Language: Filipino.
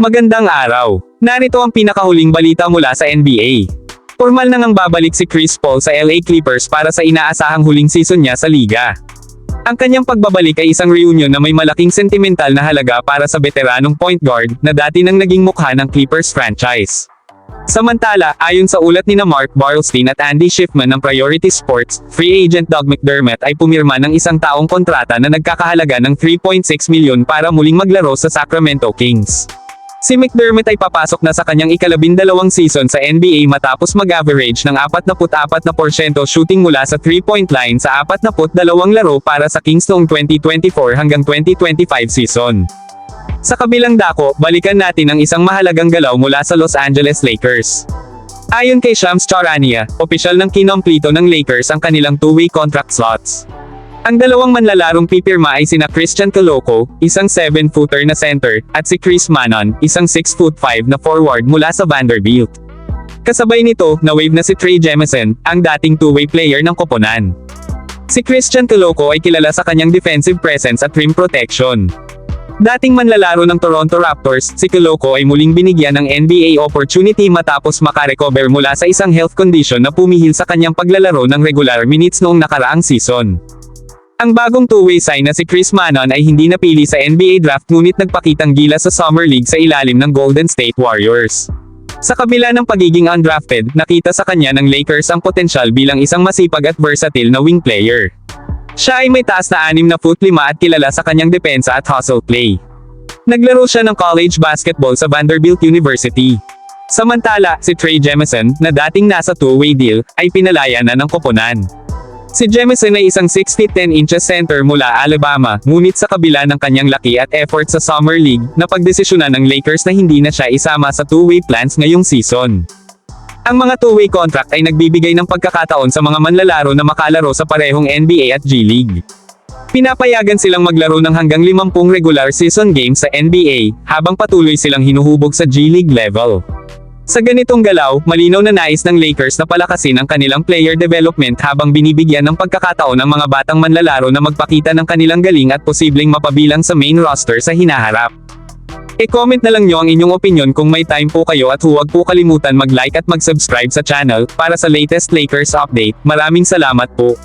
Magandang araw. Narito ang pinakahuling balita mula sa NBA. Formal na ngang babalik si Chris Paul sa LA Clippers para sa inaasahang huling season niya sa liga. Ang kanyang pagbabalik ay isang reunion na may malaking sentimental na halaga para sa veteranong point guard na dati nang naging mukha ng Clippers franchise. Samantala, ayon sa ulat ni na Mark Barlstein at Andy Schiffman ng Priority Sports, free agent Doug McDermott ay pumirma ng isang taong kontrata na nagkakahalaga ng 3.6 milyon para muling maglaro sa Sacramento Kings. Si McDermott ay papasok na sa kanyang ikalabindalawang season sa NBA matapos mag-average ng 44% shooting mula sa 3-point line sa 42 laro para sa Kings noong 2024 hanggang 2025 season. Sa kabilang dako, balikan natin ang isang mahalagang galaw mula sa Los Angeles Lakers. Ayon kay Shams Charania, opisyal ng kinomplito ng Lakers ang kanilang two-way contract slots. Ang dalawang manlalarong pipirma ay sina Christian Coloco, isang 7-footer na center, at si Chris Manon, isang 6'5 na forward mula sa Vanderbilt. Kasabay nito, na-wave na si Trey Jemison, ang dating two-way player ng koponan. Si Christian Coloco ay kilala sa kanyang defensive presence at rim protection. Dating manlalaro ng Toronto Raptors, si Coloco ay muling binigyan ng NBA opportunity matapos makarecover mula sa isang health condition na pumihil sa kanyang paglalaro ng regular minutes noong nakaraang season. Ang bagong two-way sign na si Chris Manon ay hindi napili sa NBA draft ngunit nagpakitang gila sa Summer League sa ilalim ng Golden State Warriors. Sa kabila ng pagiging undrafted, nakita sa kanya ng Lakers ang potensyal bilang isang masipag at versatile na wing player. Siya ay may taas na 6 na foot 5 at kilala sa kanyang depensa at hustle play. Naglaro siya ng college basketball sa Vanderbilt University. Samantala, si Trey Jemison, na dating nasa two-way deal, ay pinalaya na ng koponan. Si Jemison ay isang 60-10 inches center mula Alabama, ngunit sa kabila ng kanyang laki at effort sa Summer League, napagdesisyonan ng Lakers na hindi na siya isama sa two-way plans ngayong season. Ang mga two-way contract ay nagbibigay ng pagkakataon sa mga manlalaro na makalaro sa parehong NBA at G League. Pinapayagan silang maglaro ng hanggang 50 regular season games sa NBA, habang patuloy silang hinuhubog sa G League level. Sa ganitong galaw, malinaw na nais ng Lakers na palakasin ang kanilang player development habang binibigyan ng pagkakataon ang mga batang manlalaro na magpakita ng kanilang galing at posibleng mapabilang sa main roster sa hinaharap. E-comment na lang nyo ang inyong opinion kung may time po kayo at huwag po kalimutan mag-like at mag-subscribe sa channel para sa latest Lakers update. Maraming salamat po.